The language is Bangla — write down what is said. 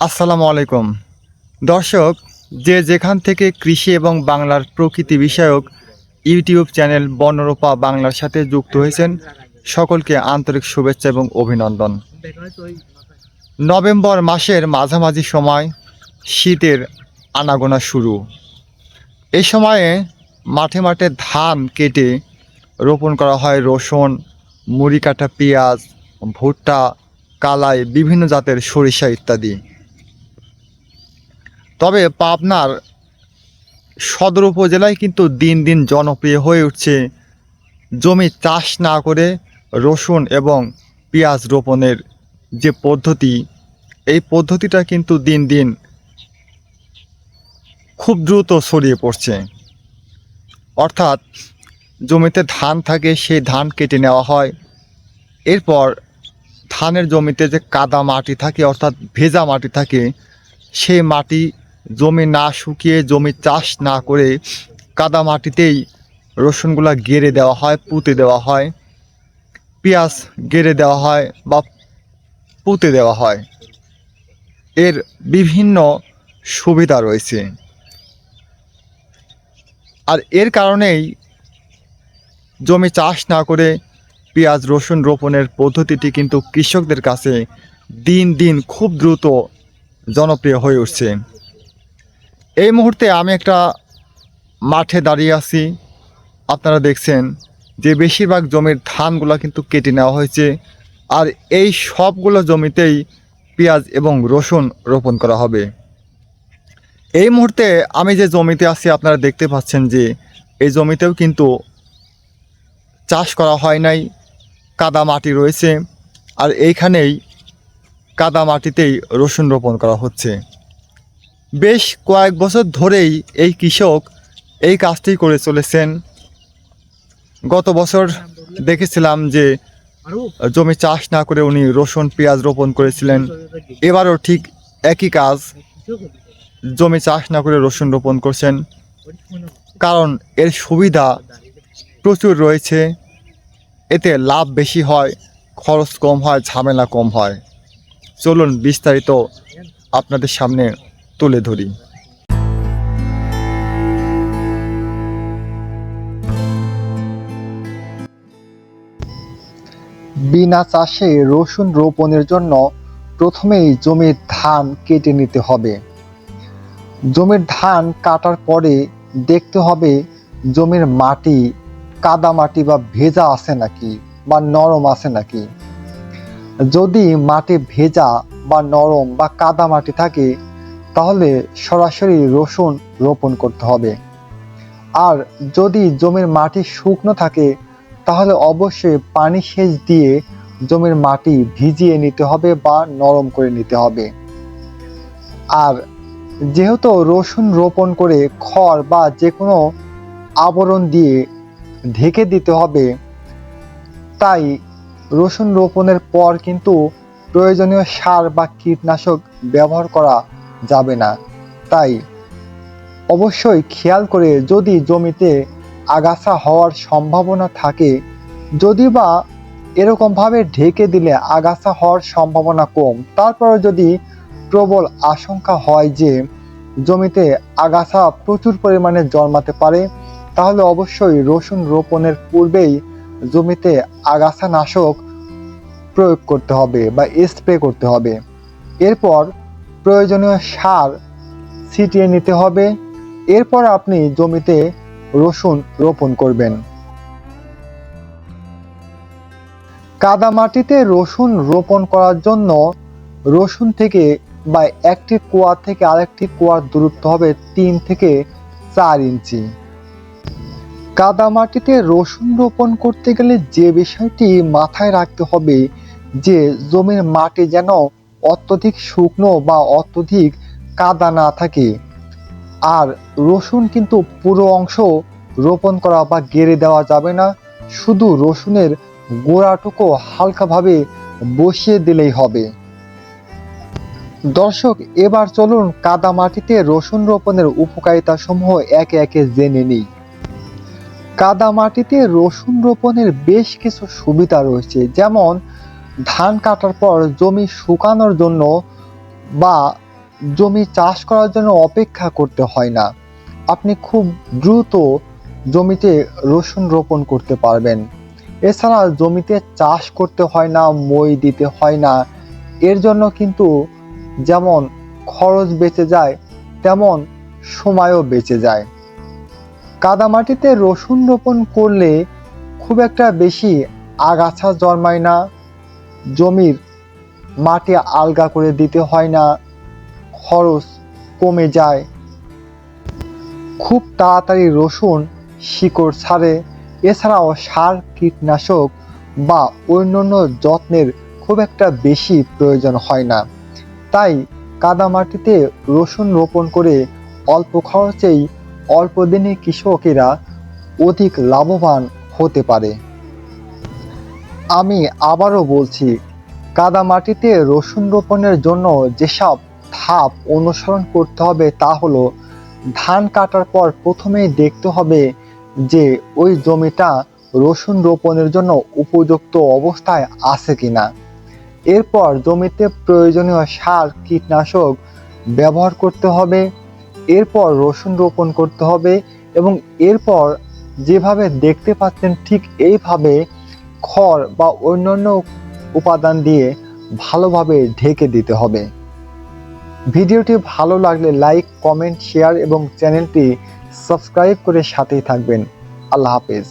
আসসালামু আলাইকুম। দর্শক, যে যেখান থেকে কৃষি এবং বাংলার প্রকৃতি বিষয়ক ইউটিউব চ্যানেল বনরূপা বাংলার সাথে যুক্ত হয়েছেন, সকলকে আন্তরিক শুভেচ্ছা এবং অভিনন্দন। নভেম্বর মাসের মাঝামাঝি সময় শীতের আনাগোনা শুরু। এই সময়ে মাঠে মাঠে ধান কেটে রোপণ করা হয় রসুন মুড়ি কাটা পেঁয়াজ, ভুট্টা, কালাই, বিভিন্ন জাতের সরিষা ইত্যাদি। তবে পাবনার সদর উপজেলায় কিন্তু দিন দিন জনপ্রিয় হয়ে উঠছে। জমি চাষ না করে রসুন এবং পেঁয়াজ রোপণের যে পদ্ধতি, এই পদ্ধতিটা কিন্তু দিন দিন খুব দ্রুত ছড়িয়ে পড়ছে। অর্থাৎ জমিতে ধান থাকে, সেই ধান কেটে নেওয়া হয়। এরপর ধানের জমিতে যে কাদা মাটি থাকে, অর্থাৎ ভেজা মাটি থাকে, সেই মাটি জমি না শুকিয়ে, জমি চাষ না করে কাদা মাটিতেই রসুনগুলা গেড়ে দেওয়া হয়, পুঁতে দেওয়া হয়। পেঁয়াজ গেড়ে দেওয়া হয় বা পুঁতে দেওয়া হয়। এর বিভিন্ন সুবিধা রয়েছে। আর এর কারণেই জমি চাষ না করে পেঁয়াজ, রসুন রোপণের পদ্ধতিটি কিন্তু কৃষকদের কাছে দিন দিন খুব দ্রুত জনপ্রিয় হয়ে উঠছে। এই মুহূর্তে আমি একটা মাঠে দাঁড়িয়ে আছি। আপনারা দেখছেন যে বেশিরভাগ জমির ধানগুলো কিন্তু কেটে নেওয়া হয়েছে। আর এই সবগুলো জমিতেই পেঁয়াজ এবং রসুন রোপণ করা হবে। এই মুহূর্তে আমি যে জমিতে আছি, আপনারা দেখতে পাচ্ছেন যে এই জমিতেও কিন্তু চাষ করা হয় নাই, কাদা মাটি রয়েছে। আর এইখানেই কাদা মাটিতেই রসুন রোপণ করা হচ্ছে। বেশ কয়েক বছর ধরেই এই কৃষক এই কাজটি করে চলেছেন। গত বছর দেখেছিলাম যে জমি চাষ না করে উনি রসুন, পেঁয়াজ রোপণ করেছিলেন। এবারও ঠিক একই কাজ, জমি চাষ না করে রসুন রোপণ করছেন। কারণ এর সুবিধা প্রচুর রয়েছে, এতে লাভ বেশি হয়, খরচ কম হয়, ঝামেলা কম হয়। চলুন বিস্তারিত আপনাদের সামনে তুলে ধরি। বিনা চাষে রসুন রোপণের জন্য প্রথমেই জমির ধান কেটে নিতে হবে। জমির ধান কাটার পরে দেখতে হবে জমির মাটি, কাদা মাটি বা ভেজা আছে নাকি বা নরম আছে নাকি। যদি মাটি ভেজা বা নরম বা কাদা মাটি থাকে তাহলে সরাসরি রসুন রোপণ করতে হবে। আর যদি জমির মাটি শুকনো থাকে, তাহলে অবশ্যই পানি সেচ দিয়ে জমির মাটি ভিজিয়ে নিতে হবে বা নরম করে নিতে হবে। আর যেহেতু রসুন রোপণ করে খড় বা যে কোনো আবরণ দিয়ে ঢেকে দিতে হবে, তাই রসুন রোপণের পর কিন্তু প্রয়োজনীয় সার বা কীটনাশক ব্যবহার করা যাবে না। তাই অবশ্যই খেয়াল করে যদি জমিতে আগাছা হওয়ার সম্ভাবনা থাকে, যদি বা এরকমভাবে ঢেকে দিলে আগাছা হওয়ার সম্ভাবনা কম তারপরে যদি প্রবল আশঙ্কা হয় যে জমিতে আগাছা প্রচুর পরিমাণে জন্মাতে পারে, তাহলে অবশ্যই রসুন রোপণের পূর্বেই জমিতে আগাছা নাশক প্রয়োগ করতে হবে বা স্প্রে করতে হবে। এরপর প্রয়োজনীয় সার ছিটিয়ে নিতে হবে। এরপর আপনি জমিতে রসুন রোপণ করবেন। কাদা মাটিতে রসুন রোপণ করার জন্য রসুন থেকে বা একটি কুয়া থেকে আরেকটি কুয়ার দূরত্ব হবে তিন থেকে চার ইঞ্চি। কাদা মাটিতে রসুন রোপণ করতে গেলে যে বিষয়টি মাথায় রাখতে হবে যে জমির মাটি যেন অত্যধিক শুকনো বা অত্যধিক কাদা না থাকে। আর রসুন কিন্তু পুরো অংশ রোপণ করা বা গেড়ে দেওয়া যাবে না। শুধু রসুনের গোড়াটুকু হালকাভাবে বসিয়ে দিলেই হবে। দর্শক, এবার চলুন কাদা মাটিতে রসুন রোপণের উপকারিতা সমূহ একে একে জেনে নিই। কাদা মাটিতে রসুন রোপণের বেশ কিছু সুবিধা রয়েছে। যেমন ধান কাটার পর জমি শুকানোর জন্য বা জমি চাষ করার জন্য অপেক্ষা করতে হয় না। আপনি খুব দ্রুত জমিতে রসুন রোপণ করতে পারবেন। এছাড়া জমিতে চাষ করতে হয় না, মই দিতে হয় না। এর জন্য কিন্তু যেমন খরচ বেঁচে যায়, তেমন সময়ও বেঁচে যায়। কাদামাটিতে রসুন রোপণ করলে খুব একটা বেশি আগাছা জন্মায় না জমির মাটি আলগা করে দিতে হয় না। খরচ কমে যায়। খুব তাড়াতাড়ি রসুন শিকড় ছাড়ে। এছাড়াও সার, কীটনাশক বা অন্যান্য যত্নের খুব একটা বেশি প্রয়োজন হয় না। তাই কাদামাটিতে রসুন রোপণ করে অল্প খরচেই অল্প দিনে কৃষকেরা অধিক লাভবান হতে পারে। আমি আবারও বলছি কাদামাটিতে রসুন রোপণের জন্য যেসব ধাপ অনুসরণ করতে হবে তা হলো, ধান কাটার পর প্রথমেই দেখতে হবে যে ওই জমিটা রসুন রোপণের জন্য উপযুক্ত অবস্থায় আছে কিনা। এরপর জমিতে প্রয়োজনীয় সার, কীটনাশক ব্যবহার করতে হবে, এরপর রসুন রোপণ করতে হবে এবং এরপর যেভাবে দেখতে পাচ্ছেন ঠিক এইভাবে খড় বা অন্যান্য উপাদান দিয়ে ভালোভাবে ঢেকে দিতে হবে। ভিডিওটি ভালো লাগলে লাইক, কমেন্ট, শেয়ার এবং চ্যানেলটি সাবস্ক্রাইব করে সাথেই থাকবেন। আল্লাহ হাফেজ।